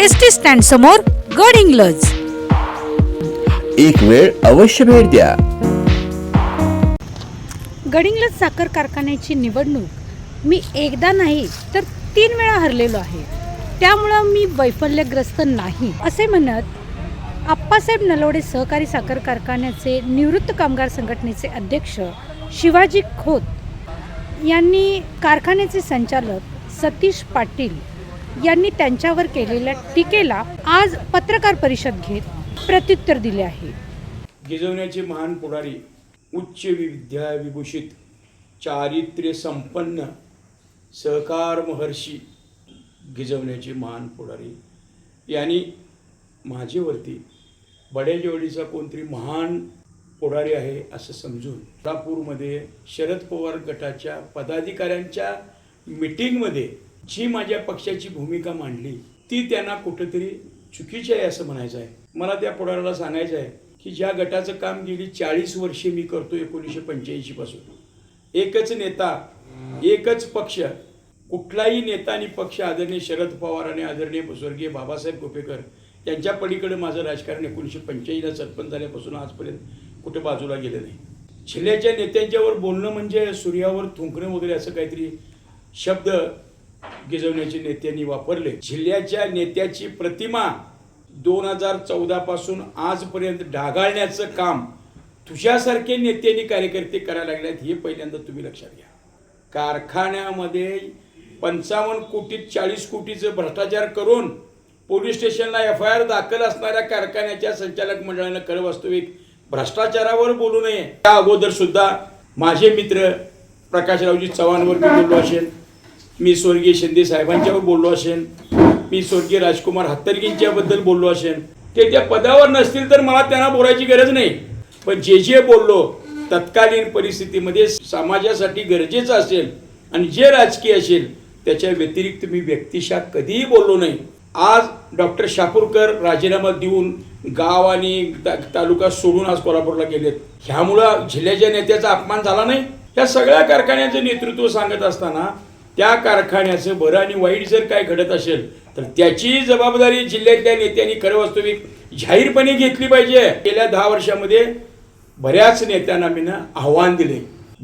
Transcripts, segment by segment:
S T stand समोर गड इंग्लज. एक वेळ अवश्य भेट द्या. गडिंग्लज साखर कारखान्याची निवडणूक मी एकदा नाही तर तीन वेळा हरलेलो आहे. त्यामुळं मी वैफल्यग्रस्त नाही असे म्हणत आप्पासाहेब नलवडे सहकारी साखर कारखान्याचे निवृत्त कामगार संघटनेचे अध्यक्ष शिवाजी खोत यांनी कारखान्याचे संचालक सतीश पाटील यांनी त्यांच्यावर केलेल्या टीकेला आज पत्रकार परिषद घेत प्रत्युत्तर दिले आहे. गिजवण्याचे महान पुढारी उच्च विद्या विभूषित चारित्र्य संपन्न सहकार महर्षी गिजवण्याचे महान पुढारी. यांनी माझेवरती बड्याजवळीचा कोणतरी महान पुढारी आहे असं समजून सोलापूरमध्ये शरद पवार गटाच्या पदाधिकाऱ्यांच्या मिटिंगमध्ये जी माझ्या पक्षाची भूमिका मांडली ती त्यांना कुठंतरी चुकीची आहे असं म्हणायचं आहे. मला त्या पुढाऱ्याला सांगायचं आहे की ज्या गटाचं काम गेली चाळीस वर्षे मी करतो एकोणीसशे पंच्याऐंशी पासून. एकच नेता एकच पक्ष कुठलाही नेता आणि पक्ष आदरणीय शरद पवार आणि आदरणीय स्वर्गीय बाबासाहेब गोपेकर यांच्या पलीकडे माझं राजकारण एकोणीसशे पंच्याऐंशीला सरपंच झाल्यापासून आजपर्यंत कुठे बाजूला गेलं नाही. जिल्ह्याच्या नेत्यांच्यावर बोलणं म्हणजे सूर्यावर थुंकणं वगैरे असं काहीतरी शब्द गिजवण्याचे नेत्यांनी वापरले. जिल्ह्याच्या नेत्याची प्रतिमा दोन हजार चौदापासून आजपर्यंत ढागाळण्याचं काम तुझ्यासारखे नेत्यांनी कार्यकर्ते करायला लागल्यात हे पहिल्यांदा तुम्ही लक्षात घ्या. कारखान्यामध्ये पंचावन्न कोटीत चाळीस कोटीचं भ्रष्टाचार करून पोलीस स्टेशनला एफ आय आर दाखल असणाऱ्या कारखान्याच्या संचालक मंडळानं खरं वास्तविक भ्रष्टाचारावर बोलू नये. त्या अगोदर सुद्धा माझे मित्र प्रकाशरावजी चव्हाणवर बोललो असेल. मी स्वर्गीय शिंदे साहेबांच्यावर बोललो असेल मी स्वर्गीय राजकुमार हत्तरगींच्याबद्दल बोललो असेल ते त्या पदावर नसतील तर मला त्यांना बोलायची गरज नाही. पण जे जे बोललो तत्कालीन परिस्थितीमध्ये समाजासाठी गरजेचं असेल आणि जे राजकीय असेल त्याच्या व्यतिरिक्त मी व्यक्तिशा कधीही बोललो नाही. आज डॉक्टर शापूरकर राजीनामा देऊन गाव आणि तालुका सोडून आज कोल्हापूरला गेलेत. ह्यामुळं जिल्ह्याच्या नेत्याचा अपमान झाला नाही. या सगळ्या कारखान्याचं नेतृत्व सांगत असताना त्या कारखान्याचं बरं आणि वाईट जर काय घडत असेल तर त्याची जबाबदारी जिल्ह्यातल्या नेत्यांनी खरं वास्तविक जाहीरपणे घेतली पाहिजे. गेल्या दहा वर्षामध्ये बऱ्याच नेत्यांना मी ना आव्हान दिले.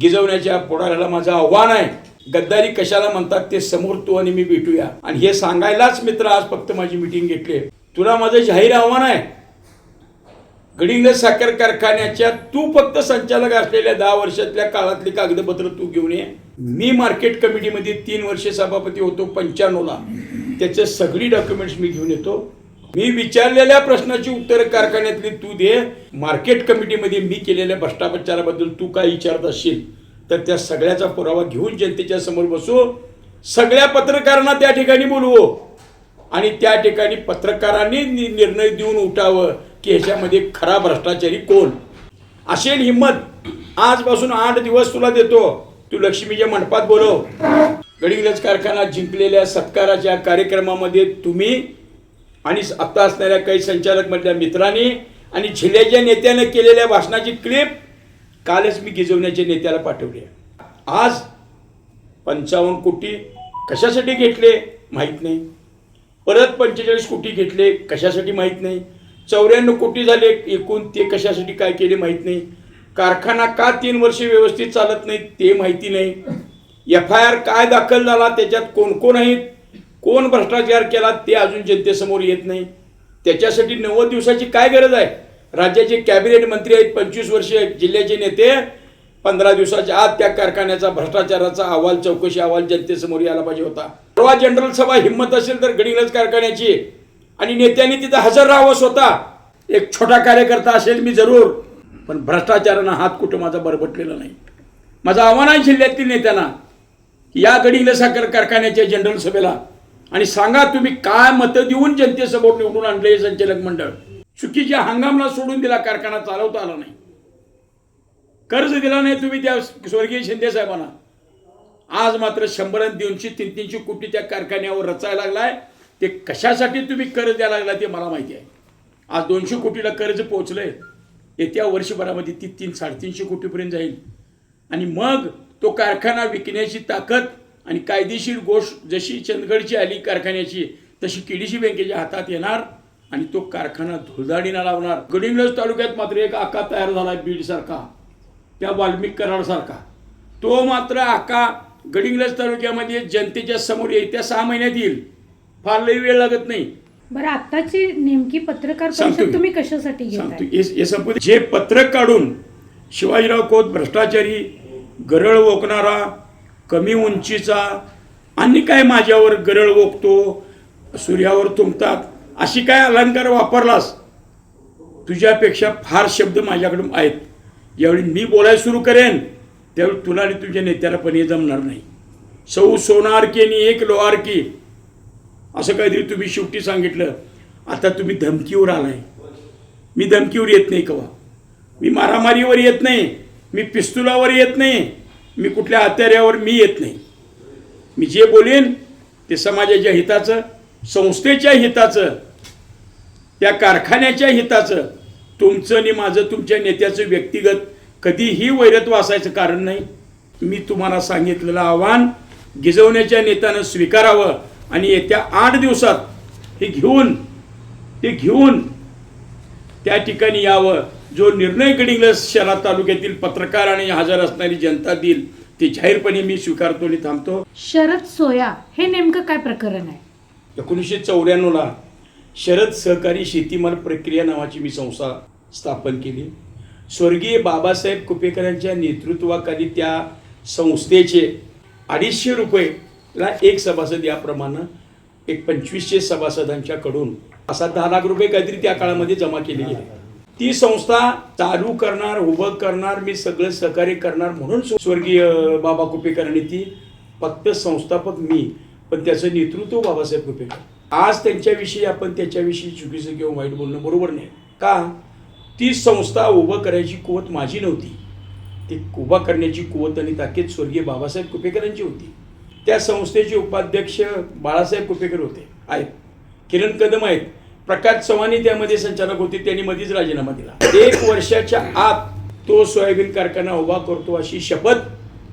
गिजवण्याच्या पुढाऱ्याला माझं आव्हान आहे. गद्दारी कशाला म्हणतात ते समोर तू आणि मी भेटूया. आणि हे सांगायलाच मित्र आज फक्त माझी मिटिंग घेतली तुला माझं जाहीर आव्हान आहे. गडिंग्लज साखर कारखान्याच्या तू फक्त संचालक असलेल्या दहा वर्षातल्या काळातली कागदपत्र तू घेऊन ये. मी मार्केट कमिटीमध्ये तीन वर्षे सभापती होतो पंच्याण्णवला. त्याचे सगळी डॉक्युमेंट्स मी घेऊन येतो. मी विचारलेल्या प्रश्नाची उत्तरं कारखान्यातली तू दे. मार्केट कमिटीमध्ये मी केलेल्या भ्रष्टाचाराबद्दल तू काय विचारत असशील तर त्या सगळ्याचा पुरावा घेऊन जनतेच्या समोर बसू. सगळ्या पत्रकारांना त्या ठिकाणी बोलवू. आणि त्या ठिकाणी पत्रकारांनी निर्णय देऊन उठावं. की ह्याच्यामध्ये खरा भ्रष्टाचारी कोण? असेल हिंमत आजपासून आठ दिवस तुला देतो. तू लक्ष्मीच्या मंडपात बोलव. गडिंगलज कारखाना जिंकलेल्या सत्काराच्या कार्यक्रमामध्ये तुम्ही आणि आता असणाऱ्या काही संचालक मधल्या मित्रांनी आणि जिल्ह्याच्या नेत्यानं केलेल्या भाषणाची क्लिप कालच मी गिजवण्याच्या नेत्याला पाठवली आहे. आज पंचावन्न कोटी कशासाठी घेतले? माहीत नाही. परत पंचेचाळीस कोटी घेतले कशासाठी माहीत नाही. चौऱ्याण्णव कोटी झाले एकूण. ते कशासाठी काय केले माहीत नाही. कारखाना का तीन वर्षे व्यवस्थित चालत नाही ते माहिती नाही. एफ आय आर काय दाखल झाला त्याच्यात कोण कोण आहेत? कोण भ्रष्टाचार केला ते अजून जनतेसमोर येत नाही. त्याच्यासाठी नव्वद दिवसाची काय गरज आहे? राज्याचे कॅबिनेट मंत्री आहेत पंचवीस वर्षे जिल्ह्याचे नेते. पंधरा दिवसाच्या आत त्या कारखान्याचा भ्रष्टाचाराचा अहवाल चौकशी अहवाल जनतेसमोर यायला पाहिजे होता. परवा जनरल सभा हिंमत असेल तर गडिंगज कारखान्याची. आणि नेत्यांनी तिथं हजर राहावं स्वतः. एक छोटा कार्यकर्ता असेल मी जरूर पण भ्रष्टाचारानं हात कुठं माझा बरबटलेला नाही. माझं आव्हान आहे जिल्ह्यातील नेत्यांना या गडिंग्लज साखर कारखान्याच्या जनरल सभेला आणि सांगा तुम्ही काय मतं देऊन जनतेसमोर निवडून आणले संचालक मंडळ. चुकीच्या हंगामला सोडून दिला कारखाना चालवता आला नाही. कर्ज दिला नाही तुम्ही त्या स्वर्गीय शिंदे साहेबांना. आज मात्र शंभर आणि दोनशे तीन तीनशे कोटी त्या कारखान्यावर रचायला लागलाय. ते कशासाठी तुम्ही कर्ज द्यायला लागला ते मला माहिती आहे. आज दोनशे कोटीला कर्ज पोहोचलंय. येत्या वर्षभरामध्ये ती तीन साडेतीनशे कोटीपर्यंत जाईल. आणि मग तो कारखाना विकण्याची ताकद आणि कायदेशीर गोष्ट जशी चंदगडची आली कारखान्याची तशी केडीसी बँकेच्या हातात येणार आणि तो कारखाना धुळधाडीना लावणार. गडिंगलज तालुक्यात मात्र एक आका तयार झाला आहे बीडसारखा. त्या वाल्मिक कराडसारखा. तो मात्र आका गडिंगलज तालुक्यामध्ये जनतेच्या समोर येत्या सहा महिन्यात येईल. फार लई वेळ लागत नाही. बरं आत्ताची नेमकी पत्रकार सांगतो परिषद मी. तुम्ही कशासाठी सांगतो. घेताय हे- हे. जे पत्रक काढून शिवाजीराव खोत भ्रष्टाचारी गरळ ओकणारा कमी उंचीचा आणि काय माझ्यावर गरळ ओकतो सूर्यावर तुंबतात अशी काय अलंकार वापरलास? तुझ्यापेक्षा फार शब्द माझ्याकडून आहेत. ज्यावेळी मी बोलायला सुरू करेन त्यावेळी तुला आणि तुझ्या नेत्याला पण हे जमणार नाही. सौ सोनार की आणि एक लोहार की असं काहीतरी तुम्ही शेवटी सांगितलं. आता तुम्ही धमकीवर आलाय. मी धमकीवर येत नाही कवा. मी मारामारीवर येत नाही. मी पिस्तुलावर येत नाही. मी कुठल्या हत्याऱ्यावर मी येत नाही. मी जे बोलेन ते समाजाच्या हिताचं संस्थेच्या हिताचं त्या कारखान्याच्या हिताचं तुमचं आणि माझं तुमच्या नेत्याचं व्यक्तिगत कधीही वैरत्व असायचं कारण नाही. मी तुम्हाला सांगितलेलं आव्हान गिजवण्याच्या नेत्यानं स्वीकारावं. आणि येत्या आठ दिवसात हे घेऊन ते घेऊन त्या ठिकाणी यावं. जो निर्णय गडिंग्लज शहरात तालुक्यातील पत्रकार आणि हजर असणारी जनता देईल ते जाहीरपणे मी स्वीकारतो आणि थांबतो. शरद सोया हे नेमकं काय प्रकरण आहे? एकोणीसशे चौऱ्याण्णवला शरद सहकारी शेतीमाल प्रक्रिया नावाची मी संस्था स्थापन केली. स्वर्गीय बाबासाहेब कुपेकरांच्या नेतृत्वाखाली त्या संस्थेचे अडीचशे ला एक सभासद याप्रमाणे एक पंचवीसशे सभासदांच्याकडून असा दहा लाख रुपये काहीतरी त्या काळामध्ये जमा केले गेले ती संस्था चालू करणार उभं करणार मी सगळं सहकार्य करणार म्हणून स्वर्गीय बाबा कुपेकरांनी ती फक्त संस्थापक मी पण त्याचं नेतृत्व बाबासाहेब कुपेकर. आज त्यांच्याविषयी आपण त्याच्याविषयी चुकीचं किंवा वाईट बोलणं बरोबर नाही. का? ती संस्था उभं करायची कुवत माझी नव्हती. ती उभा करण्याची कुवत आणि ताकीद स्वर्गीय बाबासाहेब कुपेकरांची होती. त्या संस्थेचे उपाध्यक्ष बाळासाहेब कुपेकर होते. आहेत. किरण कदम आहेत. प्रकाश चव्हाणी त्यामध्ये संचालक होते. त्यांनी मध्येच राजीनामा दिला. एक वर्षाच्या आत तो सोयाबीन कारखाना उभा करतो अशी शपथ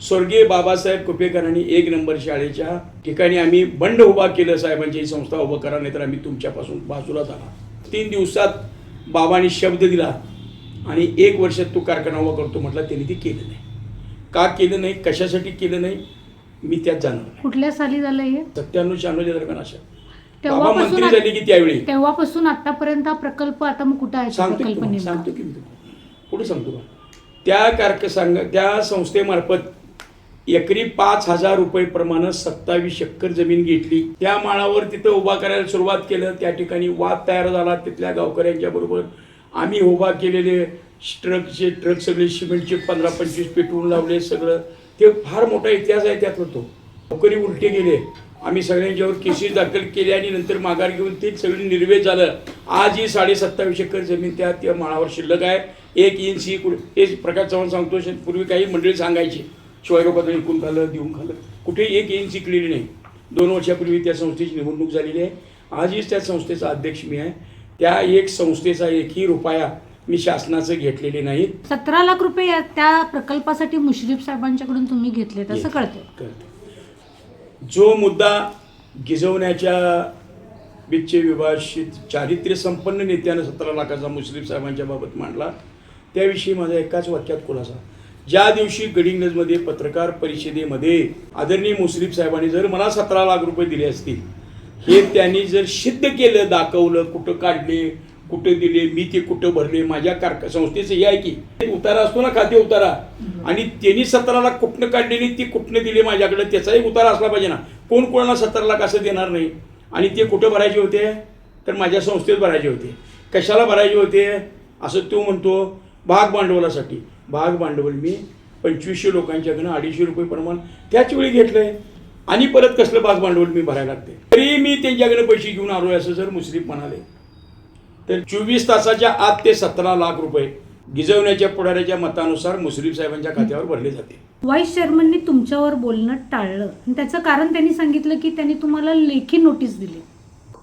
स्वर्गीय बाबासाहेब कुपेकरांनी एक नंबर शाळेच्या ठिकाणी आम्ही बंड उभा केलं साहेबांची ही संस्था उभं करा नाही तर आम्ही तुमच्यापासून बाजूला झाला तीन दिवसात बाबांनी शब्द दिला आणि एक वर्षात तो कारखाना उभा करतो म्हटलं त्यांनी ते केलं नाही. का केलं नाही? कशासाठी केलं नाही? मी त्यात जाणार. नाही कुठल्या साली झालं हे? सत्त्याण्णव शहाण्णवच्या दरम्यान अशा. बाबा तेव्हापासून मंत्री झाली की त्यावेळी. तेव्हापासून आतापर्यंत हा प्रकल्प आता मग कुठं आहे तो सांगतो की प्रकल्प तुम्हाला, नेमका? सांगतो की मी तुम्हाला. पुढे सांगतो का त्या कारक सांग त्या संस्थेमार्फत एकरी पाच हजार रुपये प्रमाणे सत्तावीस एकर जमीन घेतली. त्या माळावर तिथं उभा करायला सुरुवात केलं. त्या ठिकाणी वाद तयार झाला. तिथल्या गावकऱ्यांच्या बरोबर आम्ही उभा केलेले ट्रकचे ट्रक सगळे सिमेंटचे पंधरा पंचवीस पेटवून लावले सगळं. ते फार मोठा इतिहास आहे त्यात होतो नोकरी उलटे गेले. आम्ही सगळ्यांच्यावर केसेस दाखल केले आणि नंतर माघार घेऊन ते सगळी निर्वेद झालं. आज ही साडे सत्तावीस एकर जमीन त्या त्या माळावर शिल्लक आहे. एक इंच ही कुठे हे प्रकाश चव्हाण सांगतो पूर्वी काही मंडळी सांगायची. शिवाजीराव विकून खाल्लं देऊन खाल्लं. कुठे एक इंच इकलेली नाही. दोन वर्षापूर्वी त्या संस्थेची निवडणूक झालेली आहे. आजही त्या संस्थेचा अध्यक्ष मी आहे. त्या एक संस्थेचा एकही रुपया मी शासनाचं घेतलेले नाहीत सतरा लाख रुपये या- त्या प्रकल्पासाठी मुश्रीफ साहेबांच्याकडून तुम्ही घेतले असं कळतं करते. जो मुद्दा गिजवण्याच्या बिच्चे विभाषित चारित्र्य संपन्न नेत्यानं सतरा लाखाचा मुस्लिम साहेबांच्या बाबत मांडला त्याविषयी माझा एकाच वाक्यात खुलासा. ज्या दिवशी गडिंग्लजमध्ये पत्रकार परिषदेमध्ये आदरणीय मुस्लिम साहेबांनी जर मला सतरा लाख रुपये दिले असतील हे त्यांनी जर सिद्ध केलं दाखवलं कुठं काढले कुठं दिले मी ते कुठं भरले माझ्या कार संस्थेचं हे आहे की उतारा असतो ना खाद्य उतारा. आणि त्यांनी सतरा लाख कुठनं काढले आणि ती कुठनं दिली माझ्याकडे त्याचाही उतारा असला पाहिजे ना. कोण कोणाला सतरा लाख असं देणार नाही? आणि ते कुठं भरायचे होते? तर माझ्या संस्थेत भरायचे होते. कशाला भरायचे होते? असं तो म्हणतो भाग भांडवलासाठी. भाग भांडवल मी पंचवीसशे लोकांच्याकडनं अडीचशे रुपये प्रमाण त्याच वेळी आहे आणि परत कसलं भाग भांडवल मी भरायला लागते तरी मी त्यांच्याकडे पैसे घेऊन आलोय असं जर मुश्रीफ म्हणाले. तर चोवीस तासाच्या आत ते सतरा लाख रुपये गिजवण्याच्या पुढाऱ्याच्या मतानुसार मुश्रीफ साहेबांच्या खात्यावर भरले जाते. व्हाईस चेअरमनने तुमच्यावर बोलणं टाळलं. आणि त्याचं कारण त्यांनी सांगितलं की त्यांनी तुम्हाला लेखी नोटीस दिली.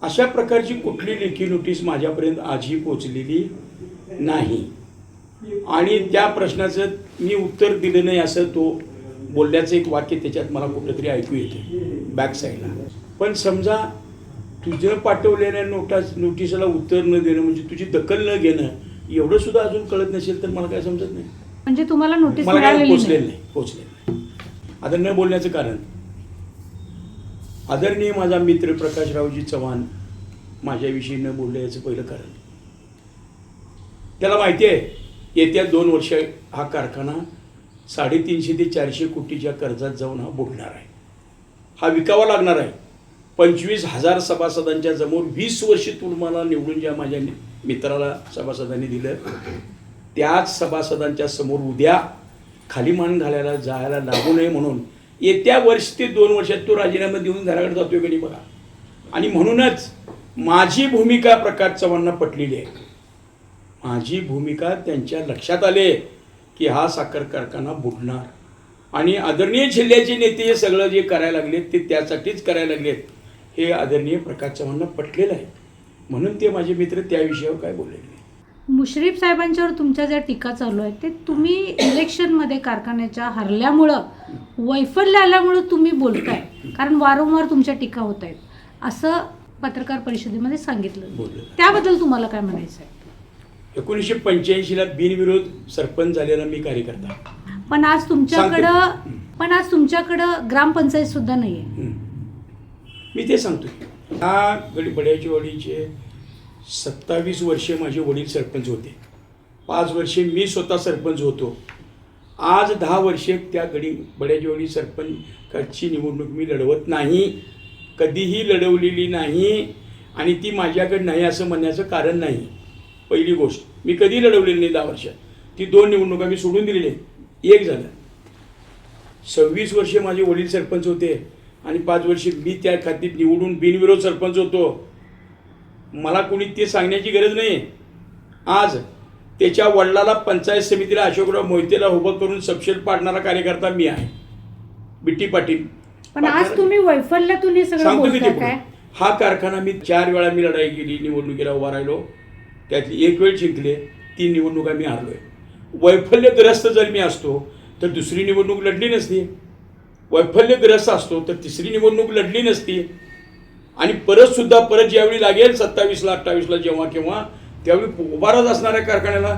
अशा प्रकारची कुठली लेखी नोटीस माझ्यापर्यंत आजही पोचलेली नाही. आणि त्या प्रश्नाचं मी उत्तर दिलं नाही असं तो बोलण्याचं एक वाक्य त्याच्यात मला कुठंतरी ऐकू येते. बॅक साईडला पण समजा तुझं पाठवलेल्या नोटा नोटिसला उत्तर न देणं म्हणजे तुझी दखल न घेणं एवढं सुद्धा अजून कळत नसेल तर मला काय समजत नाही. म्हणजे तुम्हाला नोटीस मला काय मिळालेली पोचलेलं नाही. नाही पोचलेलं नाही. आता न बोलण्याचं कारण आदरणीय माझा मित्र प्रकाशरावजी चव्हाण माझ्याविषयी न बोललं याचं पहिलं कारण. त्याला माहिती आहे येत्या दोन वर्ष हा कारखाना साडेतीनशे ते चारशे कोटीच्या कर्जात जाऊन हा बुडणार आहे. हा विकावा लागणार आहे. पंचवीस हजार सभासदांच्या समोर वीस वर्षी तुम्हाला निवडून ज्या माझ्या मित्राला सभासदांनी दिलं त्याच सभासदांच्या समोर उद्या खाली मान घालायला जायला लागू नये म्हणून येत्या वर्ष ते दोन वर्षात तो राजीनामा देऊन घराकडे जातोय की नाही बघा. आणि म्हणूनच माझी भूमिका प्रकाश चव्हाणांना पटलेली आहे. माझी भूमिका त्यांच्या लक्षात आले की हा साखर कारखाना बुडणार. आणि आदरणीय जिल्ह्याचे नेते हे सगळं जे करायला लागलेत ते त्यासाठीच करायला लागलेत. हे आदरणीय प्रकाश चव्हाणांना पटलेलं आहे म्हणून ते माझे मित्र त्या विषयावर काय बोललेले नाही. मुश्रीफ साहेबांच्यावर तुमच्या ज्या टीका चालू आहेत ते तुम्ही इलेक्शनमध्ये कारखान्याच्या हरल्यामुळं वैफल्य आल्यामुळं तुम्ही बोलताय कारण वारंवार तुमच्या टीका होत आहेत असं पत्रकार परिषदेमध्ये सांगितलं बोललेलं. त्याबद्दल तुम्हाला काय म्हणायचं आहे एकोणीसशे पंच्याऐंशीला बिनविरोध सरपंच झालेला मी कार्यकर्ता पण आज तुमच्याकडं. पण आज तुमच्याकडं ग्रामपंचायत सुद्धा नाहीये हं. मी ते सांगतो ह्या गडी बड्याच्या वाडीचे सत्तावीस वर्षे माझे वडील सरपंच होते. पाच वर्षे मी स्वतः सरपंच होतो. आज दहा वर्षे त्या गडी बड्याच्या वाडी सरपंचची निवडणूक मी लढवत नाही. कधीही लढवलेली नाही आणि ती माझ्याकडे नाही असं म्हणण्याचं कारण नाही. पहिली गोष्ट मी कधी लढवलेली नाही दहा वर्षात. ती दोन निवडणुका मी सोडून दिलेली एक झालं. सव्वीस वर्षे माझे वडील सरपंच होते. आणि पाच वर्षे मी त्या खात्यात निवडून बिनविरोध सरपंच होतो. मला कोणी ते सांगण्याची गरज नाही आज त्याच्या वडिलाला पंचायत समितीला अशोकराव मोहितेला उभं करून सबशेल पाडणारा कार्यकर्ता मी आहे. बिट्टी पाटील. पण आज तुम्ही वैफल्यातून हे सांगतो की ते हा कारखाना मी चार वेळा मी लढाई केली निवडणुकीला उभा राहिलो. त्यातली एक वेळ जिंकले तीन निवडणुका मी हारलोय. वैफल्यग्रस्त जर मी असतो तर दुसरी निवडणूक लढली नसती. वैफल्यग्रस्त असतो तर तिसरी निवडणूक लढली नसती. आणि परतसुद्धा परत ज्यावेळी लागेल सत्तावीसला अठ्ठावीसला जेव्हा केव्हा त्यावेळी उभारत असणाऱ्या कारखान्याला.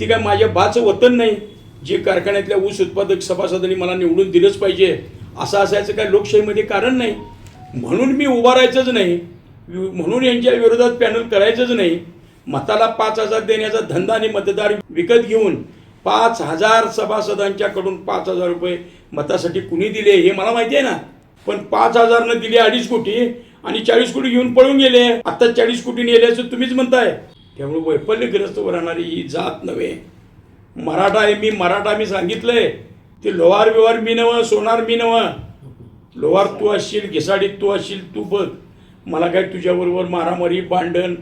ती काय माझ्या बाचं वतन नाही. जे कारखान्यातल्या ऊस उत्पादक सभासदांनी मला निवडून दिलंच पाहिजे. असं असायचं काय लोकशाहीमध्ये कारण नाही. म्हणून मी उभारायचंच नाही. म्हणून यांच्या विरोधात पॅनल करायचंच नाही. मताला पाच हजार देण्याचा धंदा आणि मतदार विकत घेऊन पाच हजार सभासदांच्याकडून पाच हजार रुपये मतासाठी कुणी दिले हे मला माहिती आहे ना. पण पाच हजारनं दिले अडीच कोटी आणि चाळीस कोटी घेऊन पळून गेले. आत्ता चाळीस कोटी नेल्याचं तुम्हीच म्हणताय. त्यामुळे वैफल्यग्रस्त राहणारी ही जात नव्हे. मराठा आहे मी मराठा मी सांगितलंय. ते लोहार बिवार मी नवं सोनार मी नवं लोहार तू असशील घिसाडीत तू असशील तू बघ. मला काय तुझ्याबरोबर मारामारी भांडण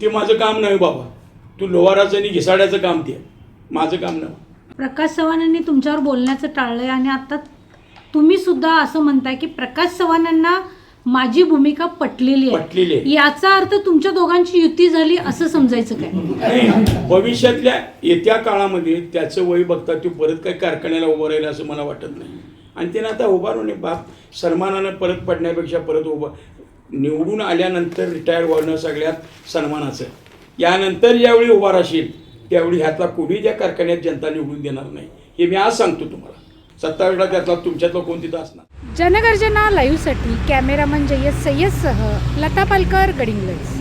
ते माझं काम नाही बाबा. तू लोहाराचं आणि घिसाड्याचं काम ते माझं काम नव्हे. प्रकाश चव्हाणांनी तुमच्यावर बोलण्याचं टाळलंय आणि आता तुम्ही सुद्धा असं म्हणताय की प्रकाश चव्हाणांना माझी भूमिका पटलेली पटलेली आहे. आहे. याचा अर्थ तुमच्या दोघांची युती झाली असं समजायचं काय? भविष्यातल्या येत्या काळामध्ये त्याचं वय बघता तो परत काही कारखान्याला उभं राहील असं मला वाटत नाही. आणि त्यानं आता उभारून बाप सन्मानानं परत पडण्यापेक्षा परत उभं निवडून आल्यानंतर रिटायर होणं सगळ्यात सन्मानाचं यानंतर ज्यावेळी उभा राहशील त्यावेळी ह्यातला कोणी त्या कारखान्यात जनता निवडून देणार नाही. हे मी आज सांगतो तुम्हाला. सत्तावीसला त्यातला तुमच्यातला कोण तिथं असणार? जनगर्जना लाईव्हसाठी कॅमेरामन जय्यद सय्यदसह लता पालकर गडिंग्लज.